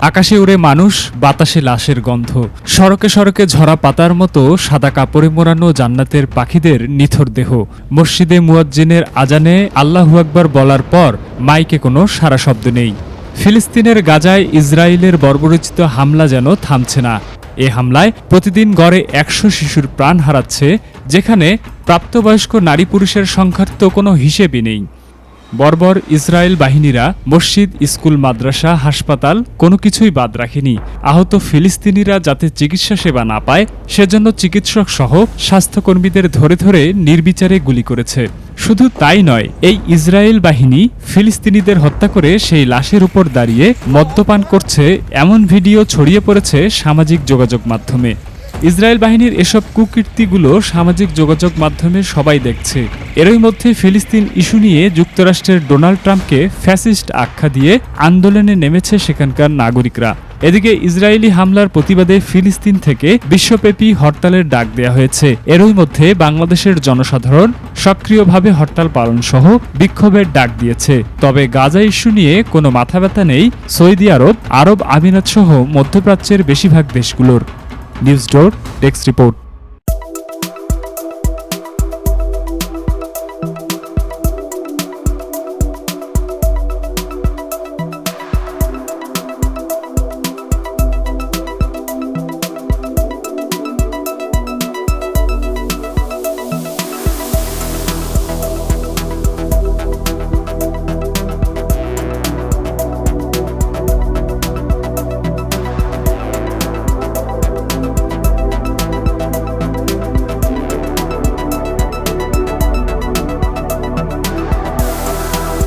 আকাশে উড়ে মানুষ, বাতাসে লাশের গন্ধ। সড়কে সড়কে ঝরা পাতার মতো সাদা কাপড়ে মোড়ানো জান্নাতের পাখিদের নিথর দেহ। মসজিদে মুয়াজ্জিনের আজানে আল্লাহু আকবার বলার পর মাইকে কোনো সারা শব্দ নেই। ফিলিস্তিনের গাজায় ইসরায়েলের বর্বরচিত হামলা যেন থামছে না। এ হামলায় প্রতিদিন গড়ে একশো শিশুর প্রাণ হারাচ্ছে, যেখানে প্রাপ্তবয়স্ক নারী পুরুষের সংখ্যার তো কোনো হিসেবই নেই। বর্বর ইসরায়েল বাহিনীরা মসজিদ, স্কুল, মাদ্রাসা, হাসপাতাল কোনো কিছুই বাদ রাখেনি। আহত ফিলিস্তিনিরা যাতে চিকিৎসা সেবা না পায়, সেজন্য চিকিৎসক সহ স্বাস্থ্যকর্মীদের ধরে ধরে নির্বিচারে গুলি করেছে। শুধু তাই নয়, এই ইসরায়েল বাহিনী ফিলিস্তিনিদের হত্যা করে সেই লাশের উপর দাঁড়িয়ে মদ্যপান করছে এমন ভিডিও ছড়িয়ে পড়েছে সামাজিক যোগাযোগ মাধ্যমে। ইসরায়েল বাহিনীর এসব কুকীর্তিগুলো সামাজিক যোগাযোগ মাধ্যমে সবাই দেখছে। এরই মধ্যে ফিলিস্তিন ইস্যু নিয়ে যুক্তরাষ্ট্রের ডোনাল্ড ট্রাম্পকে ফ্যাসিস্ট আখ্যা দিয়ে আন্দোলনে নেমেছে সেখানকার নাগরিকরা। এদিকে ইসরায়েলি হামলার প্রতিবাদে ফিলিস্তিন থেকে বিশ্বব্যাপী হরতালের ডাক দেওয়া হয়েছে। এরই মধ্যে বাংলাদেশের জনসাধারণ সক্রিয়ভাবে হরতাল পালন সহ বিক্ষোভের ডাক দিয়েছে। তবে গাজা ইস্যু নিয়ে কোনো মাথা ব্যথা নেই। সৌদি আরব আরব আমিরাত সহ মধ্যপ্রাচ্যের বেশিরভাগ দেশগুলোর। নিউজ ডোর ডেস্ক রিপোর্ট